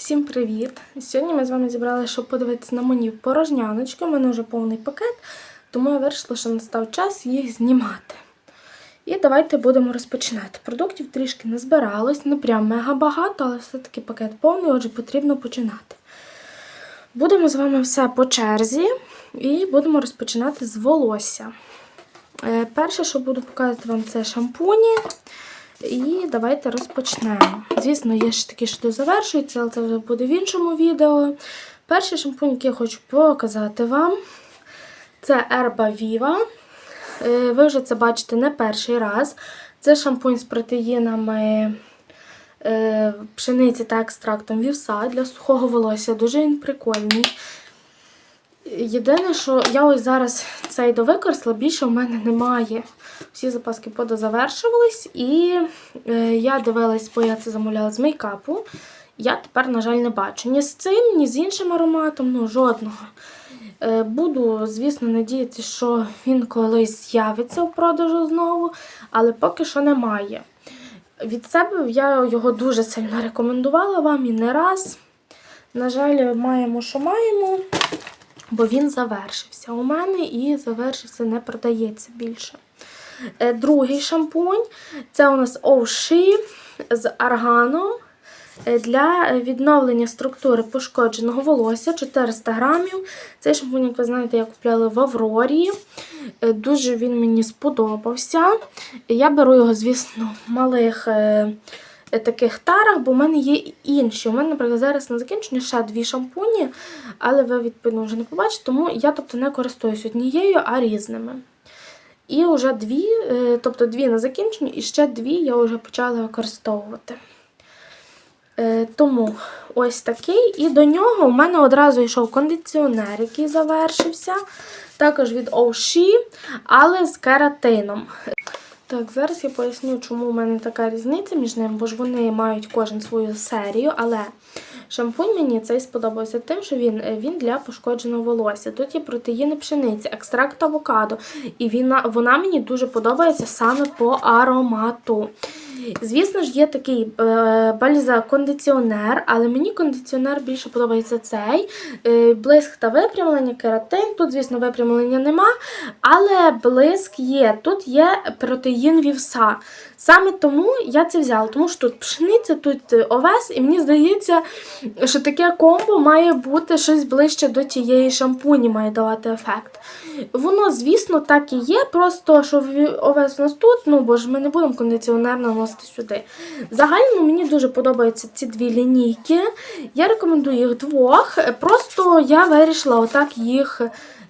Всім привіт! Сьогодні ми з вами зібралися, щоб подивитися на мені порожняночки. У мене вже повний пакет, тому я вирішила, що настав час їх знімати. І давайте будемо розпочинати. Продуктів трішки не збиралось, не прям мега багато, але все-таки пакет повний, отже, потрібно починати. Будемо з вами все по черзі і будемо розпочинати з волосся. Е, Перше, що буду показувати вам, це шампуні. І давайте розпочнемо. Звісно, є ще такі, що завершуються, але це вже буде в іншому відео. Перший шампунь, який я хочу показати вам, це Erba Viva. Е, Ви вже це бачите не перший раз. Це шампунь з протеїнами е, пшениці та екстрактом вівса для сухого волосся. Дуже він прикольний. Єдине, що я ось зараз цей довикористала, більше в мене немає. Всі запаски подозавершувались, і е, я дивилась, бо я це замовляла з мейкапу. Я тепер, на жаль, не бачу ні з цим, ні з іншим ароматом, ну жодного. Е, буду, звісно, надіятися, що він колись з'явиться в продажу знову, але поки що немає. Від себе я його дуже сильно рекомендувала вам і не раз. На жаль, маємо, що маємо бо він завершився у мене і завершився, не продається більше. Е, Другий шампунь це у нас Оуші з арганом е, для відновлення структури пошкодженого волосся 400 грамів. Цей шампунь, як ви знаєте, я купляла в Аврорі. Е, Дуже він мені сподобався. Я беру його, звісно, в малих таких тарах, бо в мене є інші. У мене, наприклад, зараз на закінчення ще дві шампуні, але ви, відповідно, вже не побачите, тому я тобто, не користуюсь однією, а різними. І вже дві, е, тобто дві на закінченні, і ще дві я вже почала використовувати. Е, Тому ось такий. І до нього у мене одразу йшов кондиціонер, який завершився. Також від Oshі, але з кератином. Так, зараз я поясню, чому в мене така різниця між ними, бо ж вони мають кожен свою серію, але шампунь мені цей сподобався тим, що він, він для пошкодженого волосся. Тут є протеїни пшениці, екстракт авокадо, і він, вона мені дуже подобається саме по аромату. Звісно ж, є такий е, бальза-кондиціонер, але мені кондиціонер більше подобається цей. Е, блиск та випрямлення, кератин. Тут, звісно, випрямлення нема, але блиск є. Тут є протеїн вівса. Саме тому я це взяла, тому що тут пшениця, тут овес, і мені здається, що таке комбо має бути щось ближче до тієї шампуні, має давати ефект. Воно, звісно, так і є, просто що овес у нас тут, ну бо ж ми не будемо кондиціонер наносити сюди. Загально мені дуже подобаються ці дві лінійки. Я рекомендую їх двох. Просто я вирішила отак їх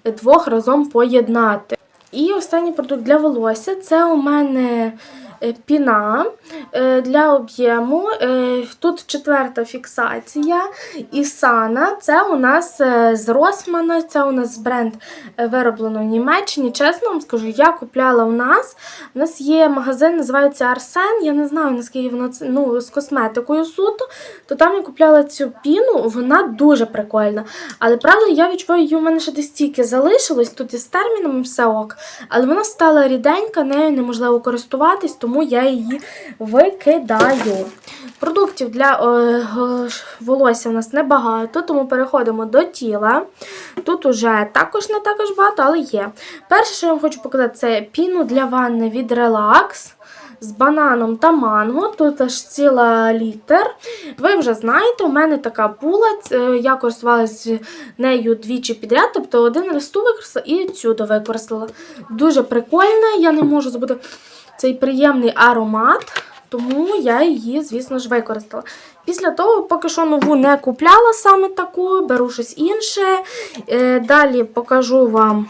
двох разом поєднати. І останній продукт для волосся це у мене е, піна е, для об'єму. Е, Тут четверта фіксація. І Сана це у нас е, з Росмана, це у нас бренд е, вироблено в Німеччині. Чесно вам скажу, я купляла в нас. У нас є магазин, називається Арсен. Я не знаю, наскільки воно це ну, з косметикою суто. То там я купляла цю піну, вона дуже прикольна. Але правда, я відчуваю, її у мене ще десь стільки залишилось, тут із терміном все ок. Але вона стала ріденька, нею неможливо користуватись, тому я її викидаю. Продуктів для е, волосся у нас небагато, тому переходимо до тіла. Тут уже також не також багато, але є. Перше, що я вам хочу показати, це піну для ванни від Relax з бананом та манго. Тут аж ціла літр. Ви вже знаєте, у мене така була. Я користувалася нею двічі підряд, тобто один раз ту використала і цю довикористала. Дуже прикольна, я не можу забути цей приємний аромат. Тому я її, звісно ж, використала. Після того, поки що нову не купляла саме таку, беру щось інше. Е, Далі покажу вам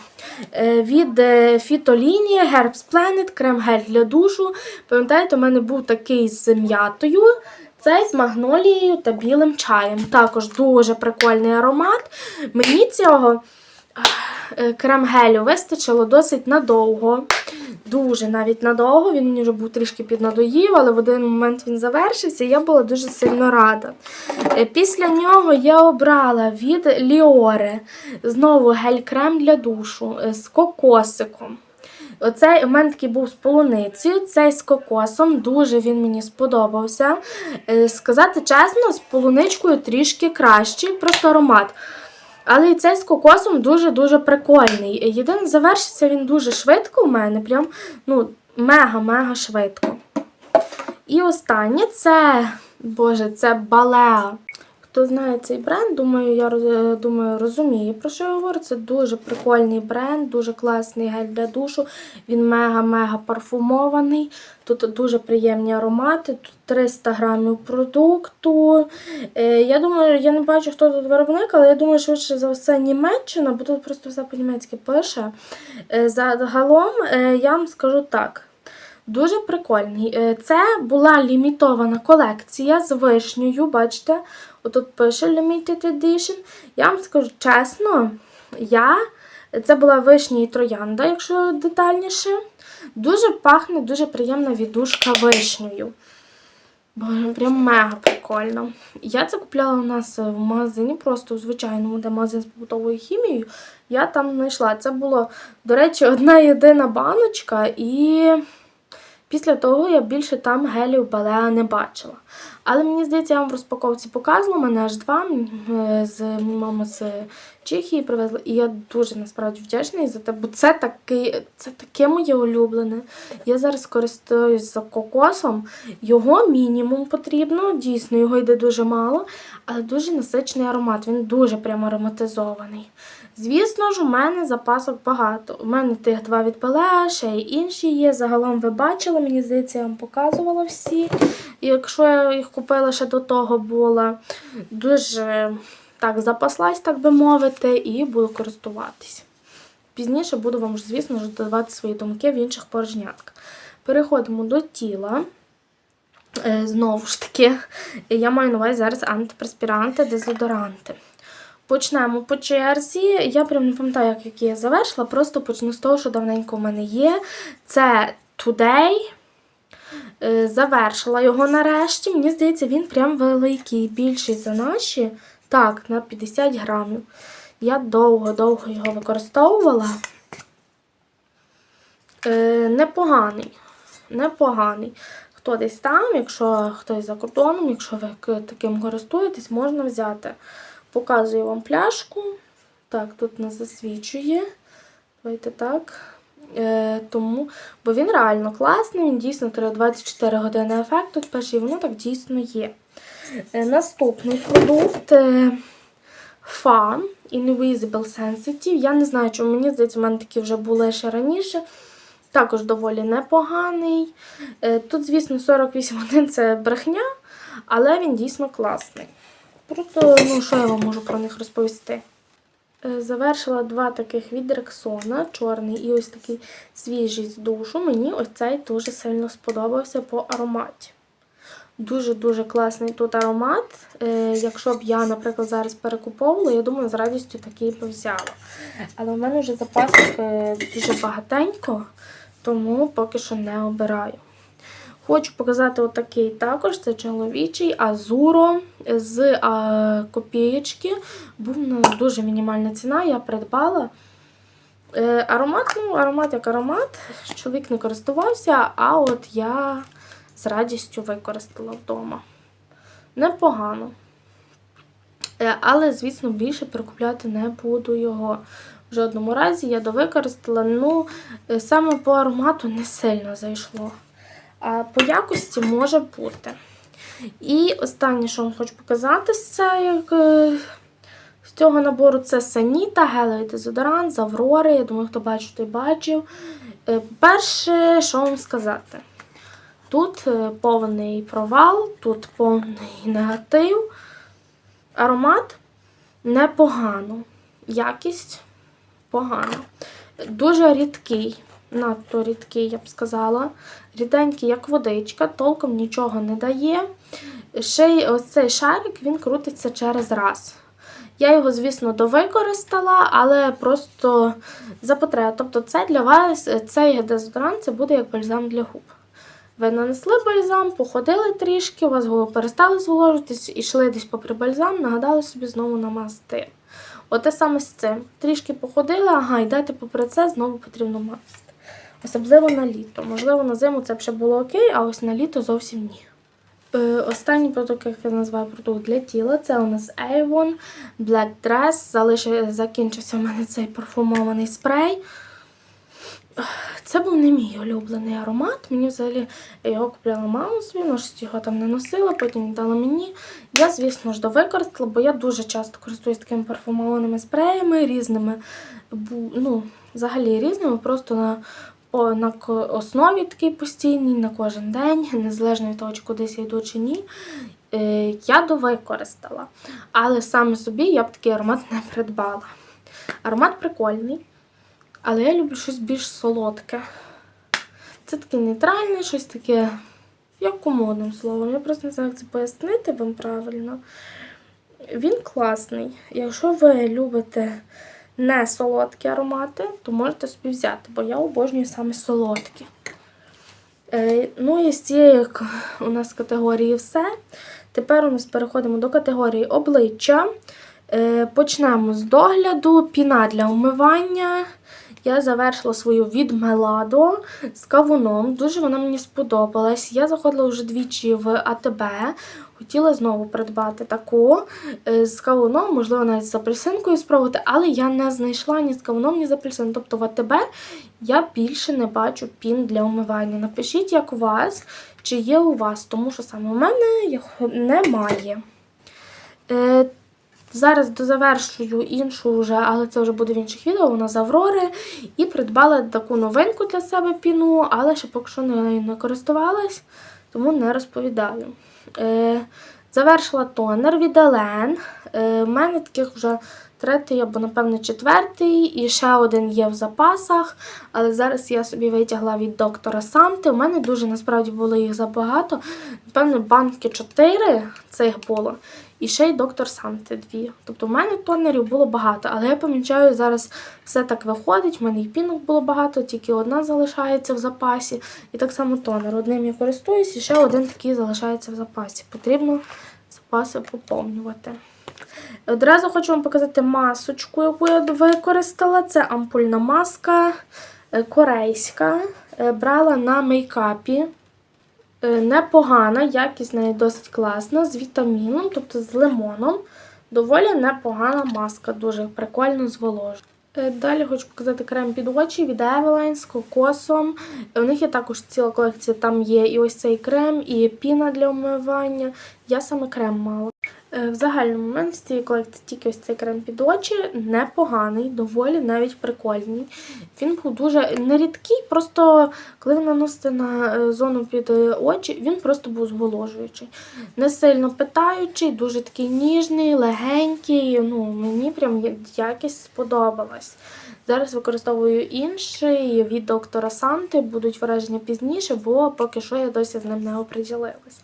е, від е, фітолінії Herbs Planet крем-гель для душу. Пам'ятаєте, у мене був такий з м'ятою. Цей з магнолією та білим чаєм. Також дуже прикольний аромат. Мені цього е, крем-гелю вистачило досить надовго. Дуже навіть надовго. Він мені вже був трішки піднадоїв, але в один момент він завершився, і я була дуже сильно рада. Е, Після нього я обрала від Ліоре знову гель-крем для душу е, з кокосиком. Оцей у мене такий був з полуницею, цей з кокосом. Дуже він мені сподобався. Е, Сказати чесно, з полуничкою трішки кращий, просто аромат. Але і цей з кокосом дуже-дуже прикольний. Єдине, завершиться він дуже швидко у мене. Прям ну, мега-мега швидко. І останнє це, боже, це Балеа. Хто знає цей бренд, думаю, я думаю, розуміє, про що я говорю. Це дуже прикольний бренд, дуже класний гель для душу. Він мега-мега парфумований. Тут дуже приємні аромати, тут 300 грамів продукту. Е, я думаю, я не бачу, хто тут виробник, але я думаю, швидше за все Німеччина, бо тут просто все по-німецьки пише. Е, загалом е, я вам скажу так. Дуже прикольний. Е, Це була лімітована колекція з вишнею, бачите, отут пише Limited Edition. Я вам скажу чесно, я, це була вишня і троянда, якщо детальніше. Дуже пахне, дуже приємна віддушка вишнею. Боже, прям мега прикольно. Я це купляла у нас в магазині, просто в звичайному, де магазин з побутовою хімією. Я там знайшла. Це було, до речі, одна єдина баночка, і після того я більше там гелів Балеа не бачила. Але мені здається, я вам в розпаковці показувала, мене аж два з мама з Чехії привезла. І я дуже насправді вдячна за те, бо це такий, це таке моє улюблене. Я зараз користуюсь за кокосом. Його мінімум потрібно, дійсно, його йде дуже мало, але дуже насичений аромат. Він дуже прямо ароматизований. Звісно ж, у мене запасок багато. У мене тих два від Пелеа, ще й інші є. Загалом ви бачили, мені здається, я вам показувала всі. Якщо я їх купила ще до того, була дуже так запаслась, так би мовити, і буду користуватись. Пізніше буду вам, звісно ж, додавати свої думки в інших порожнятках. Переходимо до тіла. Е, Знову ж таки, я маю на увазі зараз антипреспіранти, дезодоранти. Почнемо по черзі. Я прям не пам'ятаю, як які я завершила, просто почну з того, що давненько в мене є. Це Today. Е, Завершила його нарешті. Мені здається, він прям великий, більший за наші. Так, на 50 грамів. Я довго-довго його використовувала. Е, непоганий. Непоганий. Хто десь там, якщо хтось за кордоном, якщо ви таким користуєтесь, можна взяти. Показую вам пляшку. Так, тут не засвічує. Давайте так. Е, тому, бо він реально класний, він дійсно 24 години ефект. Тут пише, воно так дійсно є. Е, наступний продукт е, FA Invisible Sensitive. Я не знаю, чому мені здається, в мене такі вже були ще раніше. Також доволі непоганий. Е, Тут, звісно, 48 годин це брехня, але він дійсно класний. Просто, ну, що я вам можу про них розповісти? Е, Завершила два таких від Рексона, чорний і ось такий свіжий з душу. Мені ось цей дуже сильно сподобався по ароматі. Дуже-дуже класний тут аромат. Е, якщо б я, наприклад, зараз перекуповувала, я думаю, з радістю такий би взяла. Але в мене вже запасок е, дуже багатенько, тому поки що не обираю. Хочу показати отакий також, це чоловічий Азуро з а, копієчки. Був на дуже мінімальна ціна, я придбала. Е, аромат, ну, аромат як аромат, чоловік не користувався, а от я з радістю використала вдома. Непогано. Е, але, звісно, більше прикупляти не буду його. В жодному разі я довикористала, ну, е, саме по аромату не сильно зайшло. А по якості може бути. І останнє, що вам хочу показати це, як, з цього набору, це Саніта, гелевий дезодорант з Аврори. Я думаю, хто бачив, той бачив. Е, Перше, що вам сказати? Тут е, повний провал, тут повний негатив. Аромат непогано. Якість погана. Дуже рідкий, надто рідкий, я б сказала. Ріденький, як водичка, толком нічого не дає. Ще й ось цей шарик він крутиться через раз. Я його, звісно, довикористала, але просто за потребу. Тобто, це для вас цей дезодорант це буде як бальзам для губ. Ви нанесли бальзам, походили трішки, у вас губи перестали зволожитись, ішли десь попри бальзам, нагадали собі знову намазати. Оте саме з цим. Трішки походили, ага, йдете попри це, знову потрібно мазати. Особливо на літо. Можливо, на зиму це б ще було окей, а ось на літо зовсім ні. Е, Останній продукт, як я називаю продукт для тіла, це у нас Avon Black Dress. Залишив, закінчився у мене цей парфумований спрей. Це був не мій улюблений аромат. Мені взагалі його купляла маму собі, але щось його там не носила, потім віддала мені. Я, звісно ж, довикористала, бо я дуже часто користуюсь такими парфумованими спреями, різними, ну, взагалі різними, просто на, на основі такий постійний, на кожен день, незалежно від того, чи кудись я йду чи ні. Е, я довикористала. Але саме собі я б такий аромат не придбала. Аромат прикольний. Але я люблю щось більш солодке. Це таке нейтральне, щось таке, як умовним словом. Я просто не знаю, як це пояснити вам правильно. Він класний. Якщо ви любите не солодкі аромати, то можете собі взяти, бо я обожнюю саме солодкі. Е, ну і з цієї у нас категорії все. Тепер у нас переходимо до категорії обличчя. Е, почнемо з догляду. Піна для умивання. Я завершила свою від Меладо з кавуном. Дуже вона мені сподобалась. Я заходила вже двічі в АТБ. Хотіла знову придбати таку е, з кавуном, можливо, навіть з апельсинкою спробувати, але я не знайшла ні з кавуном, ні з апельсином. Тобто в АТБ я більше не бачу пін для умивання. Напишіть, як у вас, чи є у вас, тому що саме у мене їх немає. Е, Зараз дозавершую іншу вже, але це вже буде в інших відео. Вона з Аврори. І придбала таку новинку для себе піну, але ще поки що нею не користувалась, тому не розповідаю. Е, завершила тонер від Елен. У мене таких вже третій або, напевно, четвертий, і ще один є в запасах. Але зараз я собі витягла від доктора Санти. У мене дуже насправді було їх забагато. Напевно, банки 4 цих було. І ще й доктор Санти дві. Тобто в мене тонерів було багато, але я помічаю, зараз все так виходить. В мене і пінок було багато, тільки одна залишається в запасі. І так само тонер. Одним я користуюсь, і ще один такий залишається в запасі. Потрібно запаси поповнювати. Одразу хочу вам показати масочку, яку я використала. Це ампульна маска е, корейська. Е, Брала на мейкапі. Е, Непогана, якість неї досить класна, з вітаміном, тобто з лимоном. Доволі непогана маска, дуже прикольно зволожує. Е, Далі хочу показати крем під очі від Eveline з кокосом. У них є також ціла колекція, там є і ось цей крем, і піна для умивання. Я саме крем мала. Е, В загальному у мене з цієї колекції тільки ось цей крем під очі непоганий, доволі навіть прикольний. Він був дуже нерідкий, просто коли ви наносите на е, зону під е, очі, він просто був зволожуючий. Не сильно питаючий, дуже такий ніжний, легенький. Ну, мені прям якість сподобалась. Зараз використовую інший від доктора Санти, будуть враження пізніше, бо поки що я досі з ним не оприділилась.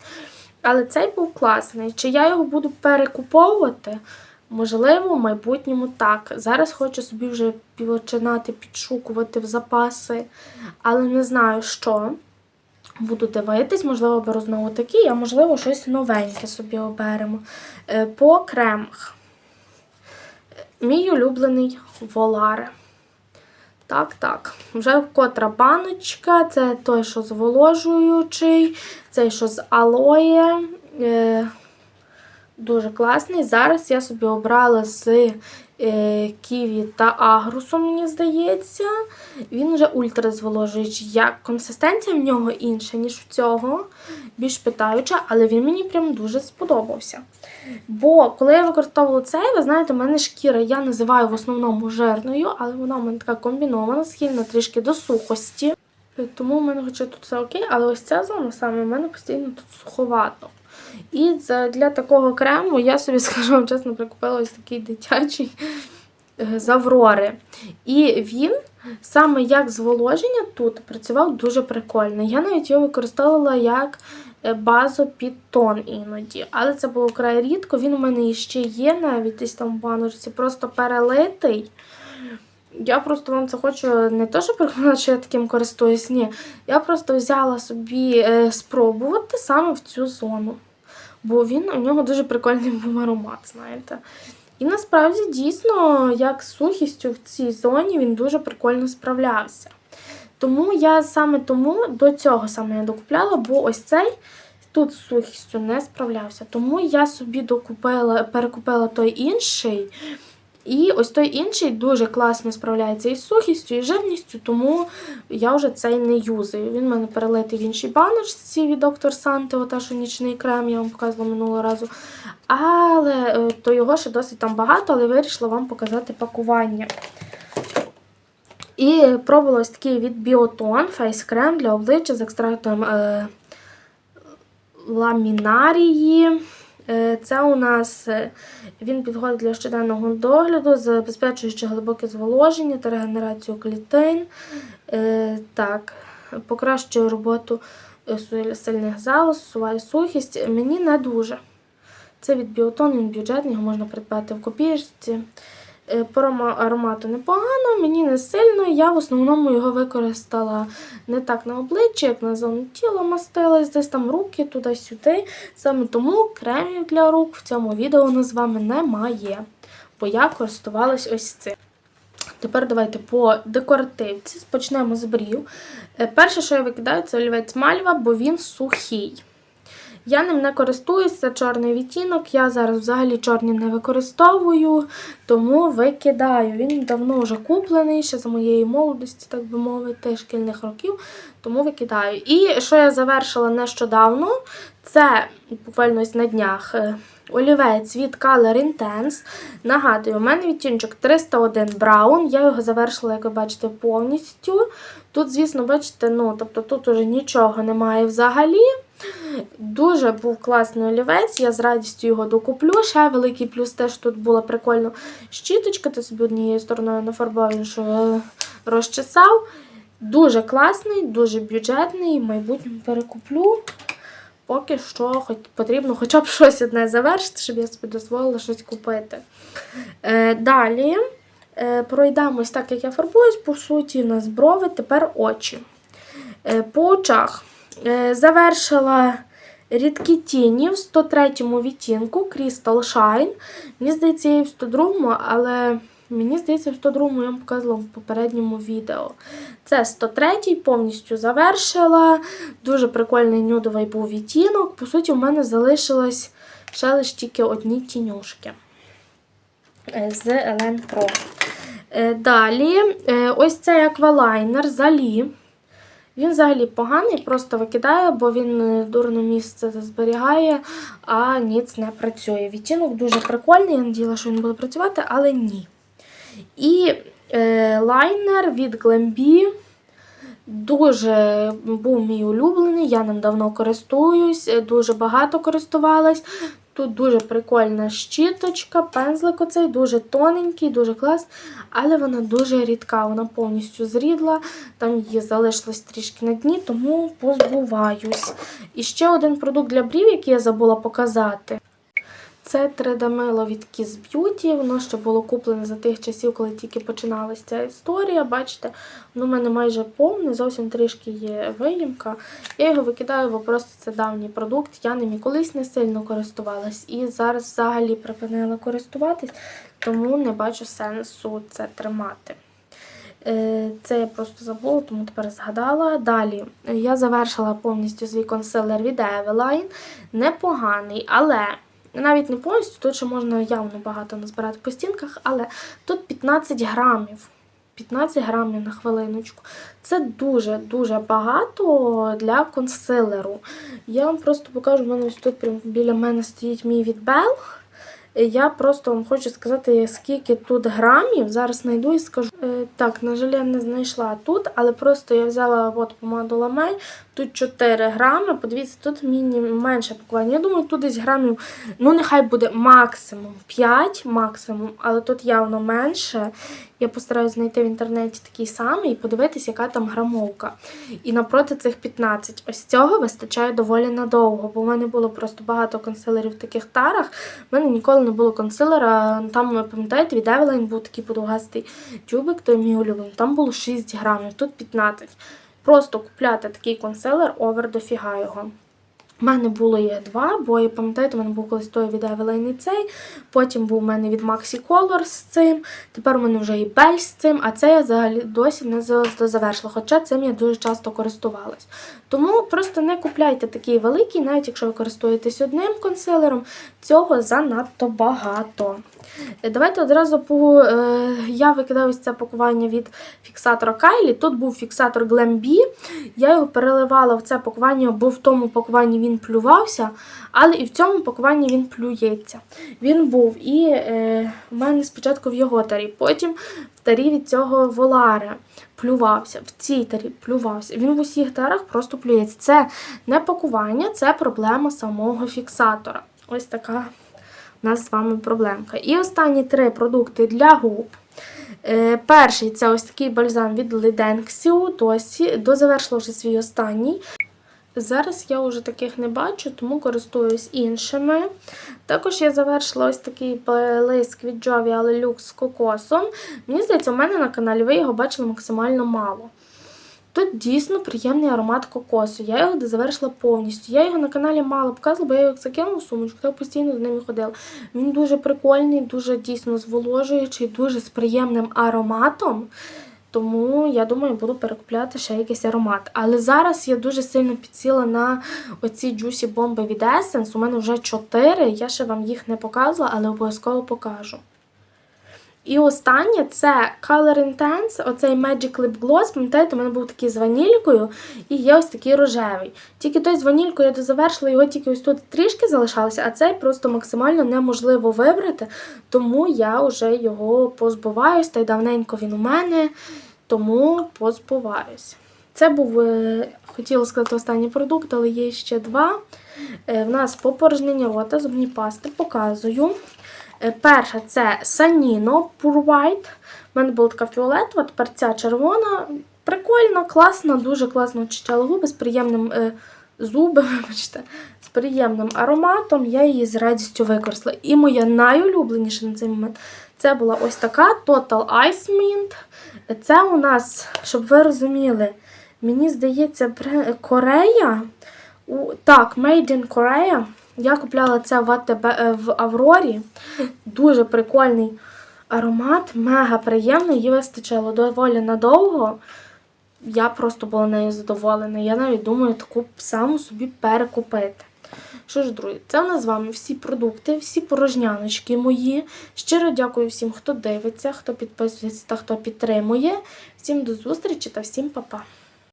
Але цей був класний. Чи я його буду перекуповувати? Можливо, в майбутньому так. Зараз хочу собі вже починати підшукувати в запаси, але не знаю що. Буду дивитись, можливо, беру знову такий, а можливо, щось новеньке собі оберемо. Е, По кремах. Мій улюблений Воларе. Так, так. Вже котра баночка. Це той, що зволожуючий, цей, що з алоє. Е, дуже класний. Зараз я собі обрала з ківі та агрусом, мені здається. Він вже ультразволожуючий. Як консистенція в нього інша, ніж в цього, більш питаюча, але він мені прям дуже сподобався. Бо коли я використовувала цей, ви знаєте, в мене шкіра я називаю в основному жирною, але вона в мене така комбінована, схильна трішки до сухості. Е, Тому в мене хоча тут все окей, але ось ця зона саме в мене постійно тут суховато. І для такого крему я собі скажу вам чесно, прикупила ось такий дитячий е, з Аврори. І він саме як зволоження тут працював дуже прикольно. Я навіть його використовувала як е, базу під тон іноді. Але це було вкрай рідко. Він у мене іще є навіть десь там в баночці, просто перелитий. Я просто вам це хочу не то, що переконати, що я таким користуюсь, ні. Я просто взяла собі е, спробувати саме в цю зону. Бо він у нього дуже прикольний був аромат, знаєте. І насправді дійсно, як з сухістю в цій зоні, він дуже прикольно справлявся. Тому я саме тому до цього саме я докупляла, бо ось цей тут з сухістю не справлявся. Тому я собі докупила, перекупила той інший. І ось той інший дуже класно справляється із сухістю, і жирністю, тому я вже цей не юзаю. Він в мене перелитий в іншій баночці від доктор Санте, ота, що нічний крем, я вам показувала минулого разу. Але е, то його ще досить там багато, але вирішила вам показати пакування. І пробувала ось такий від Біотон фейс-крем для обличчя з екстрактом е, ламінарії. Е, Це у нас е, він підходить для щоденного догляду, забезпечуючи глибоке зволоження та регенерацію клітин. Е, Так, покращує роботу е, сильних залоз, усуває сухість. Мені не дуже. Це від Біотон, він бюджетний, його можна придбати в копійці. Е, По аромату непогано, мені не сильно. Я в основному його використала не так на обличчі, як на зону тіла мастилась, десь там руки туди-сюди. Саме тому кремів для рук в цьому відео у нас з вами немає, бо я користувалась ось цим. Тепер давайте по декоративці. Почнемо з брів. Е, Перше, що я викидаю, це олівець мальва, бо він сухий. Я ним не користуюсь, це чорний відтінок. Я зараз взагалі чорні не використовую, тому викидаю. Він давно вже куплений, ще за моєї молодості, так би мовити, шкільних років, тому викидаю. І що я завершила нещодавно, це буквально на днях. е, Олівець від Color Intense. Нагадую, у мене відтіночок 301 Brown. Я його завершила, як ви бачите, повністю. Тут, звісно, бачите, ну, тобто тут уже нічого немає взагалі. Дуже був класний олівець, я з радістю його докуплю. Ще великий плюс теж тут була прикольно щіточка, ти собі однією стороною нафарбував, іншою розчесав. Дуже класний, дуже бюджетний, в майбутньому перекуплю. Поки що хоч потрібно хоча б щось одне завершити, щоб я собі дозволила щось купити. Е, далі е, пройдемось так, як я фарбуюсь, по суті, у нас брови, тепер очі. Е, по очах е, завершила рідкі тіні в 103 відтінку Crystal Shine. Мені здається, я в 102-му, але мені здається, в 102-му я вам показувала в попередньому відео. Це 103-й, повністю завершила. Дуже прикольний нюдовий був відтінок. По суті, у мене залишилось ще лише тільки одні тінюшки е, з Елен Pro. Е, Далі, е, ось цей аквалайнер Залі. Він взагалі поганий, просто викидаю, бо він е, дурно місце зберігає, а ніц не працює. Відтінок дуже прикольний, я надіяла, що він буде працювати, але ні. І е, лайнер від Glambi. Дуже був мій улюблений, я ним давно користуюсь, е, дуже багато користувалась. Тут дуже прикольна щіточка, пензлик оцей, дуже тоненький, дуже клас, але вона дуже рідка, вона повністю зрідла, там її залишилось трішки на дні, тому позбуваюсь. І ще один продукт для брів, який я забула показати. Це 3D від Kiss Beauty. Воно ще було куплене за тих часів, коли тільки починалася ця історія. Бачите, воно в мене майже повне, зовсім трішки є виїмка. Я його викидаю, бо просто це давній продукт. Я ним колись не сильно користувалась. І зараз взагалі припинила користуватись, тому не бачу сенсу це тримати. Е, Це я просто забула, тому тепер згадала. Далі я завершила повністю свій консилер від Eveline. Непоганий, але навіть не повністю, тут ще можна явно багато назбирати по стінках, але тут 15 грамів. 15 грамів на хвилиночку. Це дуже-дуже багато для консилеру. Я вам просто покажу, в мене ось тут прямо біля мене стоїть мій від Bell. Я просто вам хочу сказати, скільки тут грамів. Зараз знайду і скажу. Е, так, на жаль, я не знайшла тут, але просто я взяла от помаду ламель. Тут 4 грами. Подивіться, тут міні менше пакування. Я думаю, тут десь грамів, ну нехай буде максимум 5, максимум, але тут явно менше. Я постараюсь знайти в інтернеті такий самий і подивитись, яка там грамовка. І напроти цих 15. Ось цього вистачає доволі надовго, бо в мене було просто багато консилерів в таких тарах. У мене ніколи не було консилера. Там, ви пам'ятаєте, від Eveline був такий подовгастий тюбик, той. Там було 6 грамів, тут 15. Просто купляти такий консилер овер дофіга його. У мене було їх два, бо я пам'ятаєте, у мене був колись той від Eveline і цей. Потім був у мене від Maxi Color з цим. Тепер у мене вже і Бель з цим, а це я взагалі досі не за- завершила. Хоча цим я дуже часто користувалась. Тому просто не купляйте такий великий, навіть якщо ви користуєтесь одним консилером, цього занадто багато. Е, Давайте одразу по. Е, я викидаю ось це пакування від фіксатора Кайлі. Тут був фіксатор Glam B. Я його переливала в це пакування, бо в тому пакуванні він плювався, але і в цьому пакуванні він плюється. Він був і е, в мене спочатку в його тарі, потім в тарі від цього Волари плювався, в цій тарі плювався. Він в усіх тарах просто плюється. Це не пакування, це проблема самого фіксатора. Ось така у нас з вами проблемка. І останні три продукти для губ. Е, перший це ось такий бальзам від Lidenxiu, досі дозавершила вже свій останній. Зараз я вже таких не бачу, тому користуюсь іншими. Також я завершила ось такий блиск від Jovial Luxe з кокосом. Мені здається, у мене на каналі ви його бачили максимально мало. Тут дійсно приємний аромат кокосу. Я його завершила повністю. Я його на каналі мало показувала, бо я його закинула в сумочку, та постійно з ним ходила. Він дуже прикольний, дуже дійсно зволожуючий, дуже з приємним ароматом. Тому я думаю, буду перекупляти ще якийсь аромат. Але зараз я дуже сильно підсіла на оці джусі бомби від Essence. У мене вже 4. Я ще вам їх не показувала, але обов'язково покажу. І останнє це Color Intense, оцей Magic Lip Gloss. Пам'ятаєте, у мене був такий з ванількою і є ось такий рожевий. Тільки той з ванількою я дозавершила, його тільки ось тут трішки залишалося, а цей просто максимально неможливо вибрати, тому я вже його позбуваюсь, та й давненько він у мене, тому позбуваюсь. Це був, е, хотіла сказати, останній продукт, але є ще два. Е, В нас попорожнення рота, зубні пасти, показую. Е, Перша це Sanino Pure White. У мене була така фіолетова, тепер ця червона. Прикольна, класна, дуже класно очищала губи з приємним е, зуби, вибачте, з приємним ароматом. Я її з радістю використала. І моя найулюбленіша на цей момент це була ось така Total Ice Mint. Це у нас, щоб ви розуміли, мені здається, Корея. Так, Made in Korea. Я купляла це в АТБ е, в Аврорі. Дуже прикольний аромат, мега приємний, її вистачило доволі надовго. Я просто була нею задоволена. Я навіть думаю таку саму собі перекупити. Що ж, друзі, це в нас з вами всі продукти, всі порожняночки мої. Щиро дякую всім, хто дивиться, хто підписується та хто підтримує. Всім до зустрічі та всім па-па.